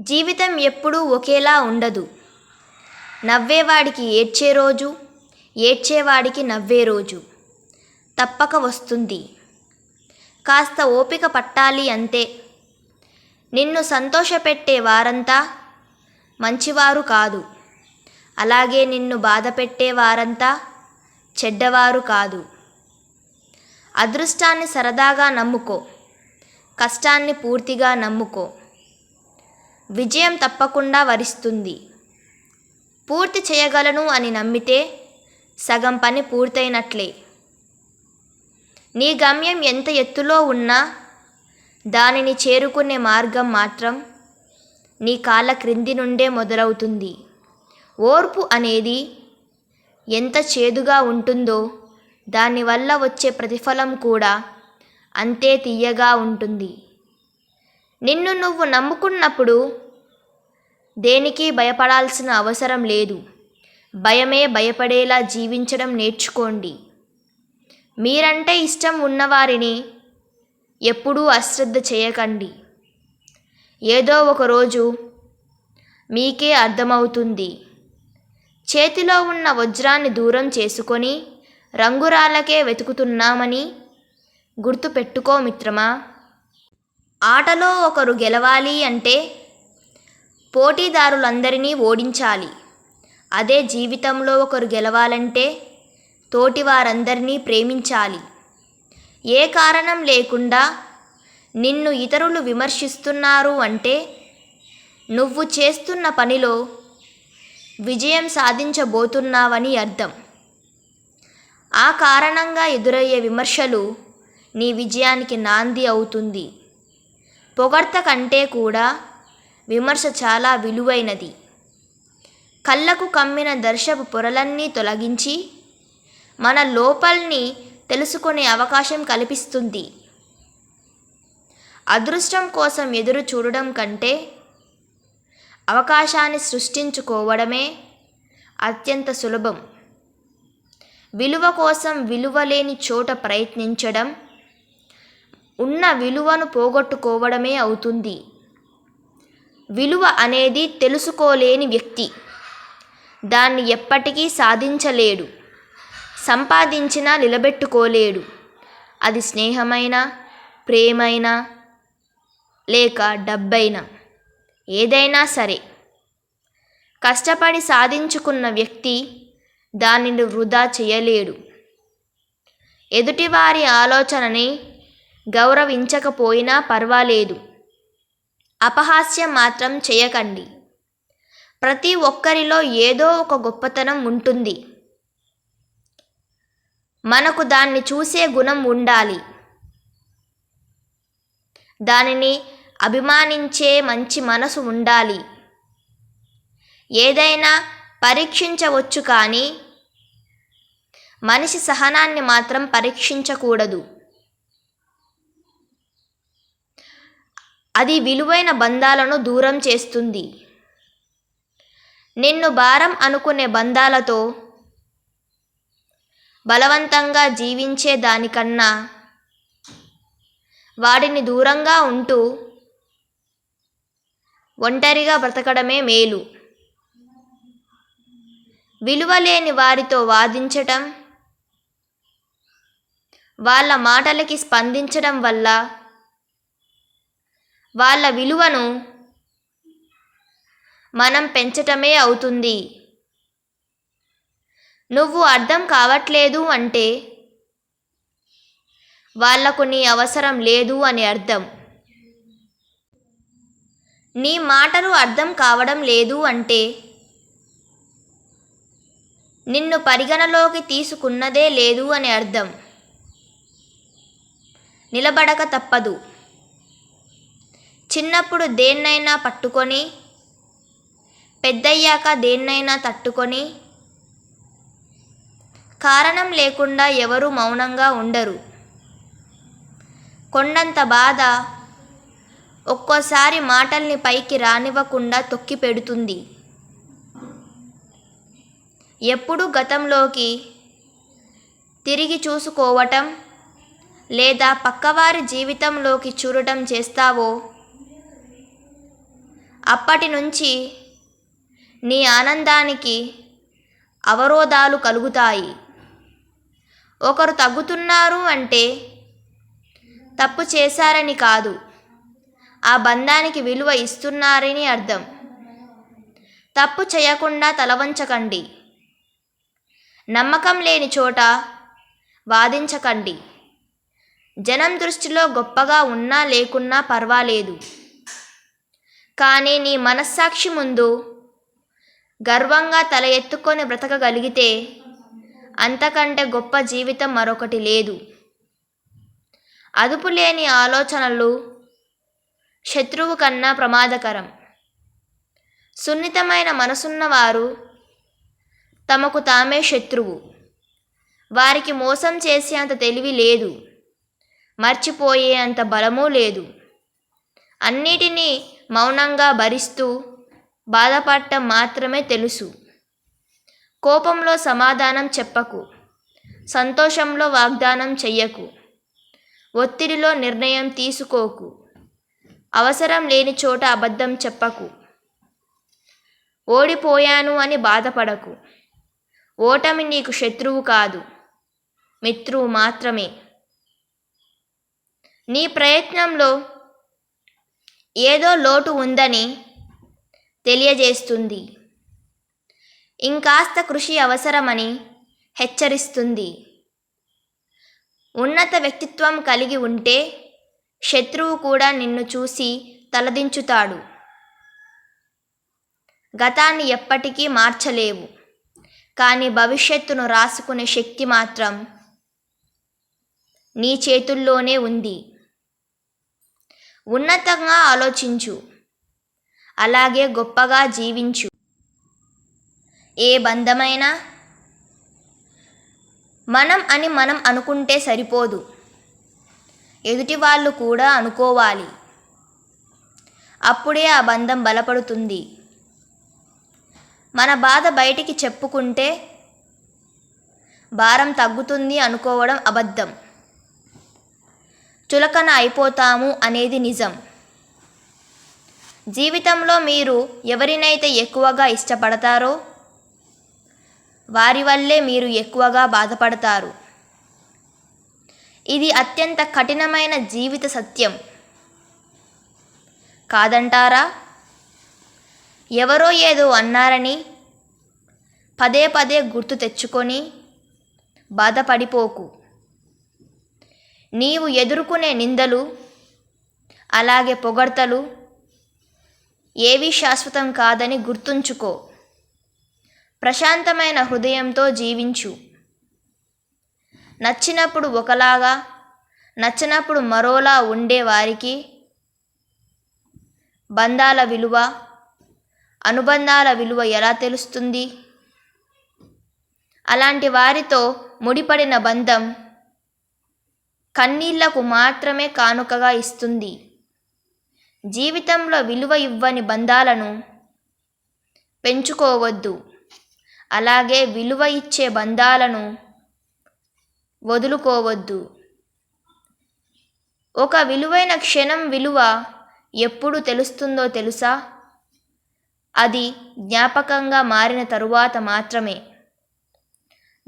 జీవితం ఎప్పుడూ ఒకేలా ఉండదు. నవ్వేవాడికి ఏడ్చే రోజు ఏడ్చేవాడికి నవ్వే రోజు. తప్పక వస్తుంది. కాస్త ఓపిక పట్టాలి అంతే. నిన్ను సంతోషపెట్టే వారంతా మంచివారు కాదు. అలాగే నిన్ను బాధపెట్టే వారంతా చెడ్డవారు కాదు. అదృష్టాన్ని సరదాగా నమ్ముకో. కష్టాన్ని పూర్తిగా నమ్ముకో. విజయం తప్పకుండా వరిస్తుంది. పూర్తి చేయగలను అని నమ్మితే సగం పని పూర్తయినట్లే. నీ గమ్యం ఎంత ఎత్తులో ఉన్నా దానిని చేరుకునే మార్గం మాత్రం నీ కాళ్ళ క్రింది నుండే మొదలవుతుంది. ఓర్పు అనేది ఎంత చేదుగా ఉంటుందో దానివల్ల వచ్చే ప్రతిఫలం కూడా అంతే తీయగా ఉంటుంది. నిన్ను నువ్వు నమ్ముకున్నప్పుడు దేనికి భయపడాల్సిన అవసరం లేదు. భయమే భయపడేలా జీవించడం నేర్చుకోండి. మీరంటే ఇష్టం ఉన్నవారిని ఎప్పుడూ అశ్రద్ధ చేయకండి. ఏదో ఒకరోజు మీకే అర్థమవుతుంది. చేతిలో ఉన్న వజ్రాన్ని దూరం చేసుకొని రంగురాళ్ళకే వెతుకుతున్నామని గుర్తుపెట్టుకో మిత్రమా. ఆటలో ఒకరు గెలవాలి అంటే పోటీదారులందరినీ ఓడించాలి. అదే జీవితంలో ఒకరు గెలవాలంటే తోటి వారందరినీ ప్రేమించాలి. ఏ కారణం లేకుండా నిన్ను ఇతరులు విమర్శిస్తున్నారు అంటే నువ్వు చేస్తున్న పనిలో విజయం సాధించబోతున్నావని అర్థం. ఆ కారణంగా ఎదురయ్యే విమర్శలు నీ విజయానికి నాంది అవుతుంది. పొగడ్త కంటే కూడా విమర్శ చాలా విలువైనది. కళ్ళకు కమ్మిన దర్శపు పొరలన్నీ తొలగించి మన లోపల్ని తెలుసుకునే అవకాశం కల్పిస్తుంది. అదృష్టం కోసం ఎదురు చూడడం కంటే అవకాశాన్ని సృష్టించుకోవడమే అత్యంత సులభం. విలువ కోసం విలువ లేని చోట ప్రయత్నించడం ఉన్న విలువను పోగొట్టుకోవడమే అవుతుంది. విలువ అనేది తెలుసుకోలేని వ్యక్తి. దాన్ని ఎప్పటికీ సాధించలేడు. సంపాదించినా నిలబెట్టుకోలేడు. అది స్నేహమైనా ప్రేమైనా లేక డబ్బైనా ఏదైనా సరే. కష్టపడి సాధించుకున్న వ్యక్తి దానిని వృధా చేయలేడు. ఎదుటివారి ఆలోచనని గౌరవించకపోయినా పర్వాలేదు. అపహాస్యం మాత్రం చేయకండి. ప్రతి ఒక్కరిలో ఏదో ఒక గొప్పతనం ఉంటుంది. మనకు దాన్ని చూసే గుణం ఉండాలి. దానిని అభిమానించే మంచి మనసు ఉండాలి. ఏదైనా పరీక్షించవచ్చు కానీ మనిషి సహనాన్ని మాత్రం పరీక్షించకూడదు. అది విలువైన బంధాలను దూరం చేస్తుంది. నిన్ను భారం అనుకునే బంధాలతో బలవంతంగా జీవించే దానికన్నా వాటిని దూరంగా ఉంటూ ఒంటరిగా బ్రతకడమే మేలు. విలువలేని వారితో వాదించటం వాళ్ళ మాటలకి స్పందించడం వల్ల వాళ్ళ విలువను మనం పెంచటమే అవుతుంది. నువ్వు అర్థం కావట్లేదు అంటే వాళ్ళకు నీ అవసరం లేదు అని అర్థం. నీ మాటలు అర్థం కావడం లేదు అంటే నిన్ను పరిగణలోకి తీసుకున్నదే లేదు అని అర్థం. నిలబడక తప్పదు. చిన్నప్పుడు దేన్నైనా పట్టుకొని పెద్దయ్యాక దేన్నైనా తట్టుకొని కారణం లేకుండా ఎవరు మౌనంగా ఉండరు. కొండంత బాధ ఒక్కోసారి మాటల్ని పైకి రానివ్వకుండా తొక్కి పెడుతుంది. ఎప్పుడు గతంలోకి తిరిగి చూసుకోవటం లేదా పక్కవారి జీవితంలోకి చూడటం చేస్తావో అప్పటి నుంచి నీ ఆనందానికి అవరోధాలు కలుగుతాయి. ఒకరు తగ్గుతున్నారు అంటే తప్పు చేశారని కాదు. ఆ బంధానికి విలువ ఇస్తున్నారని అర్థం. తప్పు చేయకుండా తలవంచకండి నమ్మకం లేని చోట వాదించకండి. జనం దృష్టిలో గొప్పగా ఉన్నా లేకున్నా పర్వాలేదు. కానీ నీ మనస్సాక్షి ముందు గర్వంగా తల ఎత్తుకొని బ్రతకగలిగితే అంతకంటే గొప్ప జీవితం మరొకటి లేదు. అదుపు లేని ఆలోచనలు శత్రువు కన్నా ప్రమాదకరం. సున్నితమైన మనసున్నవారు తమకు తామే శత్రువు. వారికి మోసం చేసే అంత తెలివి లేదు. మర్చిపోయే అంత బలమూ లేదు. అన్నిటినీ మౌనంగా భరిస్తూ బాధపడటం మాత్రమే తెలుసు. కోపంలో సమాధానం చెప్పకు. సంతోషంలో వాగ్దానం చెయ్యకు. ఒత్తిడిలో నిర్ణయం తీసుకోకు. అవసరం లేని చోట అబద్ధం చెప్పకు. ఓడిపోయాను అని బాధపడకు. ఓటమి నీకు శత్రువు కాదు. మిత్రువు మాత్రమే. నీ ప్రయత్నంలో ఏదో లోటు ఉందని తెలియజేస్తుంది. ఇంకాస్త కృషి అవసరమని హెచ్చరిస్తుంది. ఉన్నత వ్యక్తిత్వం కలిగి ఉంటే శత్రువు కూడా నిన్ను చూసి తలదించుతాడు. గతాన్ని ఎప్పటికీ మార్చలేవు. కానీ భవిష్యత్తును రాసుకునే శక్తి మాత్రం నీ చేతుల్లోనే ఉంది. ఉన్నతంగా ఆలోచించు. అలాగే గొప్పగా జీవించు. ఏ బంధమైనా మనం అని మనం అనుకుంటే సరిపోదు. ఎదుటి వాళ్ళు కూడా అనుకోవాలి. అప్పుడే ఆ బంధం బలపడుతుంది. మన బాధ బయటికి చెప్పుకుంటే భారం తగ్గుతుంది అనుకోవడం అబద్ధం. చులకన అయిపోతాము అనేది నిజం. జీవితంలో మీరు ఎవరినైతే ఎక్కువగా ఇష్టపడతారో వారి వల్లే మీరు ఎక్కువగా బాధపడతారు. ఇది అత్యంత కఠినమైన జీవిత సత్యం. కాదంటారా? ఎవరో ఏదో అన్నారని పదే పదే గుర్తు తెచ్చుకొని బాధపడిపోకు. నీవు ఎదుర్కొనే నిందలు అలాగే పొగడ్తలు ఏవీ శాశ్వతం కాదని గుర్తుంచుకో. ప్రశాంతమైన హృదయంతో జీవించు. నచ్చినప్పుడు ఒకలాగా నచ్చినప్పుడు మరోలా ఉండే వారికి బంధాల విలువ అనుబంధాల విలువ ఎలా తెలుస్తుంది? అలాంటి వారితో ముడిపడిన బంధం కన్నీళ్ళకు మాత్రమే కానుకగా ఇస్తుంది. జీవితంలో విలువ ఇవ్వని బంధాలను పెంచుకోవద్దు. అలాగే విలువ ఇచ్చే బంధాలను వదులుకోవద్దు. ఒక విలువైన క్షణం విలువ ఎప్పుడు తెలుస్తుందో తెలుసా? అది జ్ఞాపకంగా మారిన తరువాత మాత్రమే.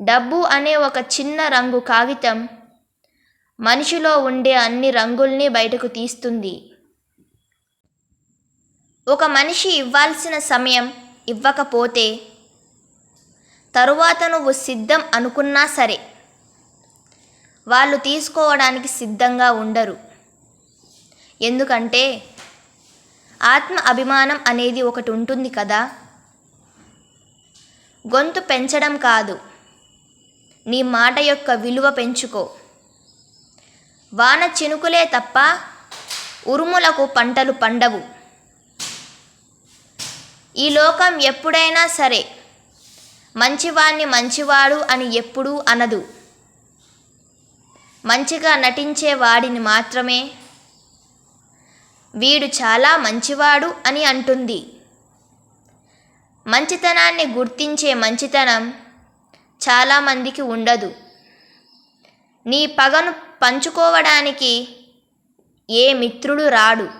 డబ్బు అనే ఒక చిన్న రంగు కాగితం మనిషిలో ఉండే అన్ని రంగుల్ని బయటకు తీస్తుంది. ఒక మనిషి ఇవ్వాల్సిన సమయం ఇవ్వకపోతే తరువాత నువ్వు సిద్ధం అనుకున్నా సరే వాళ్ళు తీసుకోవడానికి సిద్ధంగా ఉండరు. ఎందుకంటే ఆత్మ అభిమానం అనేది ఒకటి ఉంటుంది కదా. గొంతు పెంచడం కాదు. నీ మాట యొక్క విలువ పెంచుకో. వాన చినుకులే తప్ప ఉరుములకు పంటలు పండవు. ఈ లోకం ఎప్పుడైనా సరే మంచివాణ్ణి మంచివాడు అని ఎప్పుడూ అనదు. మంచిగా నటించే వాడిని మాత్రమే. వీడు చాలా మంచివాడు అని అంటుంది. మంచితనాన్ని గుర్తించే మంచితనం చాలామందికి ఉండదు. నీ పగను పంచుకోవడానికి ఏ మిత్రుడు రాడు.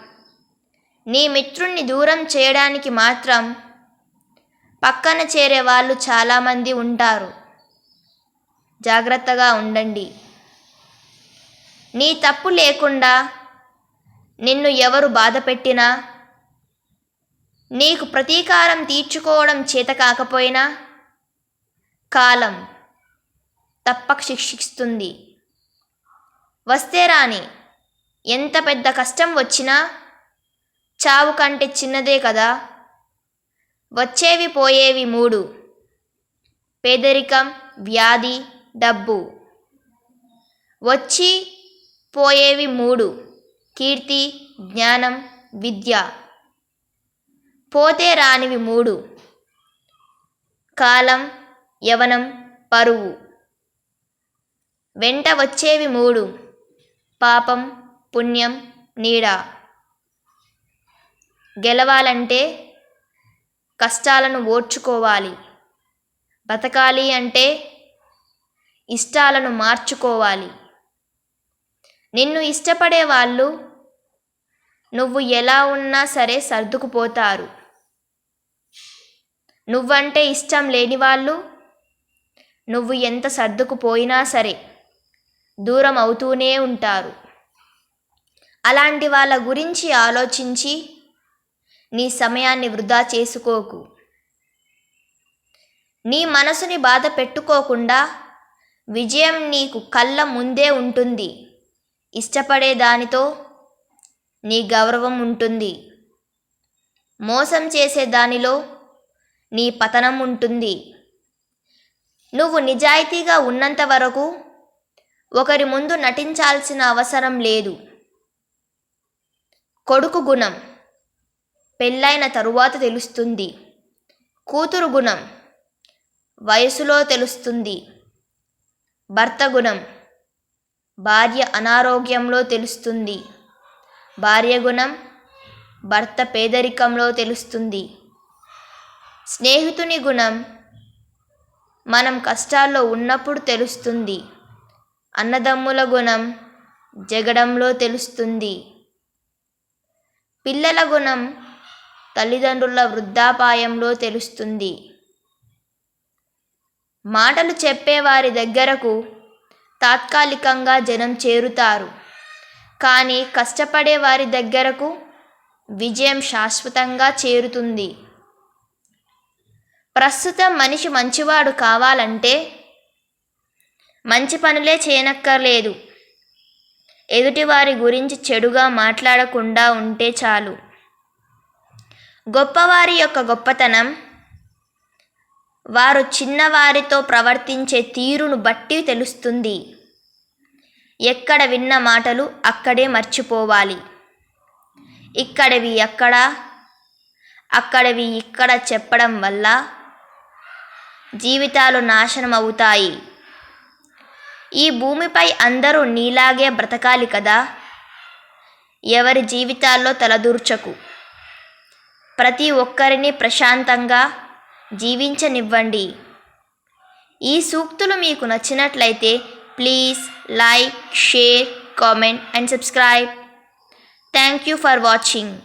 నీ మిత్రుణ్ణి దూరం చేయడానికి మాత్రం పక్కన చేరే వాళ్ళు చాలామంది ఉంటారు. జాగ్రత్తగా ఉండండి. నీ తప్పు లేకుండా నిన్ను ఎవరు బాధ పెట్టినా నీకు ప్రతీకారం తీర్చుకోవడం చేత కాకపోయినా కాలం తప్పక శిక్షిస్తుంది. వస్తే రాని. ఎంత పెద్ద కష్టం వచ్చినా చావు కంటే చిన్నదే కదా. వచ్చేవి పోయేవి మూడు. పేదరికం వ్యాధి డబ్బు. వచ్చి పోయేవి మూడు. కీర్తి జ్ఞానం విద్య. పోతే రానివి మూడు. కాలం యవనం పరువు. వెంట వచ్చేవి మూడు. పాపం పుణ్యం నీడ. గెలవాలంటే కష్టాలను ఓర్చుకోవాలి. బతకాలి అంటే ఇష్టాలను మార్చుకోవాలి. నిన్ను ఇష్టపడే వాళ్ళు నువ్వు ఎలా ఉన్నా సరే సర్దుకుపోతారు. నువ్వంటే ఇష్టం లేని వాళ్ళు నువ్వు ఎంత సర్దుకుపోయినా సరే. దూరం అవుతూనే ఉంటారు. అలాంటి వాళ్ళ గురించి ఆలోచించి నీ సమయాన్ని వృధా చేసుకోకు. నీ మనసుని బాధ పెట్టుకోకుండా విజయం నీకు కళ్ళ ముందే ఉంటుంది. ఇష్టపడే దానితో నీ గౌరవం ఉంటుంది. మోసం చేసే దానిలో నీ పతనం ఉంటుంది. నువ్వు నిజాయితీగా ఉన్నంత వరకు ఒకరి ముందు నటించాల్సిన అవసరం లేదు. కొడుకు గుణం. పెళ్ళైన తరువాత తెలుస్తుంది. కూతురు గుణం. వయసులో తెలుస్తుంది. భర్త గుణం. భార్య అనారోగ్యంలో తెలుస్తుంది. భార్య గుణం. భర్త పేదరికంలో తెలుస్తుంది. స్నేహితుని గుణం. మనం కష్టాల్లో ఉన్నప్పుడు తెలుస్తుంది. అన్నదమ్ముల గుణం జగడంలో తెలుస్తుంది. పిల్లల గుణం తల్లిదండ్రుల వృద్ధాపాయంలో తెలుస్తుంది. మాటలు చెప్పేవారి దగ్గరకు తాత్కాలికంగా జనం చేరుతారు. కానీ కష్టపడే వారి దగ్గరకు విజయం శాశ్వతంగా చేరుతుంది. ప్రస్తుతం మనిషి మంచివాడు కావాలంటే మంచి పనులే చేయనక్కర్లేదు. ఎదుటివారి గురించి చెడుగా మాట్లాడకుండా ఉంటే చాలు. గొప్పవారి యొక్క గొప్పతనం వారు చిన్నవారితో ప్రవర్తించే తీరును బట్టి తెలుస్తుంది. ఎక్కడ విన్న మాటలు అక్కడే మర్చిపోవాలి. ఇక్కడవి అక్కడ అక్కడవి ఇక్కడ చెప్పడం వల్ల జీవితాలు నాశనం అవుతాయి ఈ భూమిపై అందరూ నీలాగే బ్రతకాలి కదా? ఎవరి జీవితాల్లో తలదూర్చకు. ప్రతి ఒక్కరిని ప్రశాంతంగా జీవించనివ్వండి. ఈ సూక్తులు మీకు నచ్చినట్లయితే please like share comment and subscribe. Thank you for watching.